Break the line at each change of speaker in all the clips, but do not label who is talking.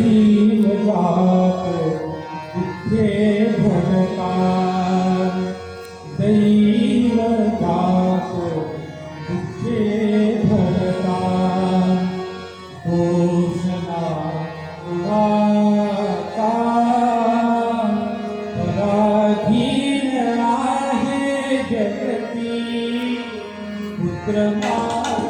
हरीन जाप दुखे भोगकार दैव जाप दुखे भोगकार घोषणा उड़ाता पराधीन आहे जगती पुत्र माता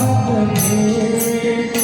Thank you.